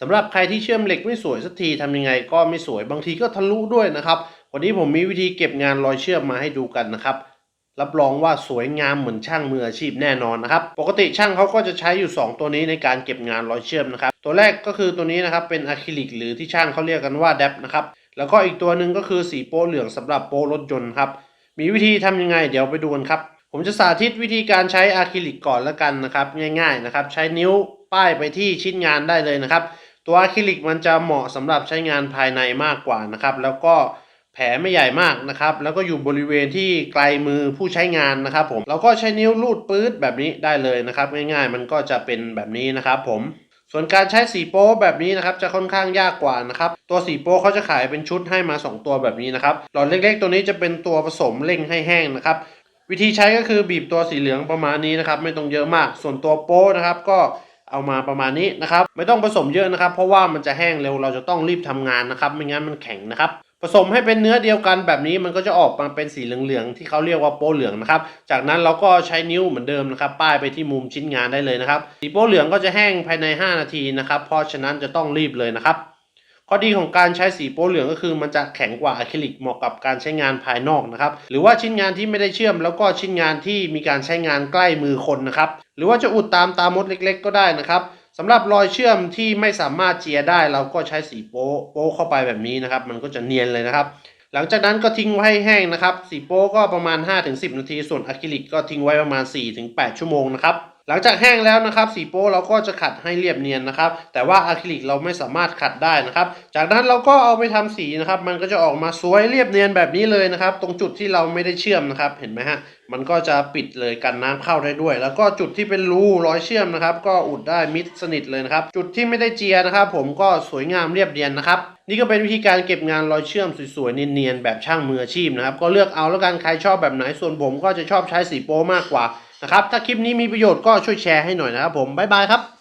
สำหรับใครที่เชื่อมเหล็กไม่สวยสักทีทำยังไงก็ไม่สวยบางทีก็ทะลุด้วยนะครับ วันนี้ผมมีวิธีเก็บงานรอยเชื่อมมาให้ดูกันนะครับ รับรองว่าสวยงามเหมือนช่างมืออาชีพแน่นอนนะครับ ปกติช่างเขาก็จะใช้อยู่ 2 ตัวนี้ในการเก็บงานรอยเชื่อมนะครับ ตัวแรกก็คือตัวนี้นะครับเป็นอะคริลิกหรือที่ช่างเขาเรียกกันว่าแดบนะครับ แล้วก็อีกตัวหนึ่งก็คือสีโป้เหลืองสำหรับโป้รถยนต์ครับ มีวิธีทำยังไงเดี๋ยวไปดูกันครับ ผมจะสาธิตวิธีการใช้อะคริลิกก่อนแล้วกันนะครับ ง่าย ๆนะครับ ใช้นิ้วป้ายไปที่ชิ้นงานได้เลยนะครับ ตัวอะคริลิกมันจะเหมาะสำหรับใช้งานภายในมากกว่านะครับ แล้วก็แผลไม่ใหญ่มากนะครับ แล้วก็อยู่บริเวณที่ไกลมือผู้ใช้งานนะครับ ผมเราก็ใช้นิ้วลูดปื๊ดแบบนี้ได้เลยนะครับ ง่ายๆ มันก็จะเป็นแบบนี้นะครับผมส่วนการใช้สีโป๊แบบนี้นะครับจะค่อนข้างยากกว่านะครับตัวสีโป๊เขาจะขายเป็นชุดให้มา 2 ตัวแบบนี้นะครับหลอดเล็กๆ ตัวนี้จะเป็นตัวผสมเร่งให้แห้งนะครับวิธีใช้ก็คือบีบตัวสีเหลืองประมาณนี้นะครับ ไม่ต้องเยอะมาก ส่วนตัวโป๊นะครับก็ เอามาประมาณนี้นะครับ ไม่ต้องผสมเยอะนะครับ เพราะว่ามันจะแห้งเร็วเราจะต้องรีบทำงานนะครับ ไม่งั้นมันแข็งนะครับ ผสมให้เป็นเนื้อเดียวกันแบบนี้มันก็จะออกมาเป็นสีเหลืองๆที่เขาเรียกว่าโป้เหลืองนะครับ จากนั้นเราก็ใช้นิ้วเหมือนเดิมนะครับ ป้ายไปที่มุมชิ้นงานได้เลยนะครับ สีโป้เหลืองก็จะแห้งภายใน 5 นาทีนะครับ เพราะฉะนั้นจะต้องรีบเลยนะครับ ข้อดีของการใช้สีโป๊เหลืองก็คือมันจะแข็งกว่าอะคริลิกเหมาะกับการใช้งานภายนอกนะครับ หรือว่าชิ้นงานที่ไม่ได้เชื่อม แล้วก็ชิ้นงานที่มีการใช้งานใกล้มือคนนะครับ หรือว่าจะอุดตามตามมดเล็ก ๆ ก็ได้นะครับสำหรับรอยเชื่อมที่ไม่สามารถเจียได้เราก็ใช้สีโป๊โป๊เข้าไปแบบนี้นะครับ มันก็จะเนียนเลยนะครับ หลังจากนั้นก็ทิ้งไว้ให้แห้งนะครับ สีโป๊ก็ประมาณ 5-10 นาที ส่วนอะคริลิกก็ทิ้งไว้ประมาณ 4-8 ชั่วโมงนะครับ หลังจากแห้งแล้วนะครับสีโป๊เราก็จะขัดให้เรียบเนียนนะครับ แต่ว่าอะคริลิกเราไม่สามารถขัดได้นะครับ จากนั้นเราก็เอาไปทำสีนะครับ มันก็จะออกมาสวยเรียบเนียนแบบนี้เลยนะครับ ตรงจุดที่เราไม่ได้เชื่อมนะครับ เห็นไหมฮะมันก็จะปิดเลยกันน้ำเข้าได้ด้วย แล้วก็จุดที่เป็นรูรอยเชื่อมนะครับ ก็อุดได้มิดสนิทเลยนะครับ จุดที่ไม่ได้เจียนะครับ ผมก็สวยงามเรียบเนียนนะครับนี่ก็เป็นวิธีการเก็บงานรอยเชื่อมสวยๆเนียนๆแบบช่างมืออาชีพนะครับ ก็เลือกเอาแล้วกันใครชอบแบบไหนส่วนผมก็จะชอบใช้สีโป๊มากกว่า นะครับ ถ้าคลิปนี้มีประโยชน์ก็ช่วยแชร์ให้หน่อยนะครับผม บ๊ายบายครับ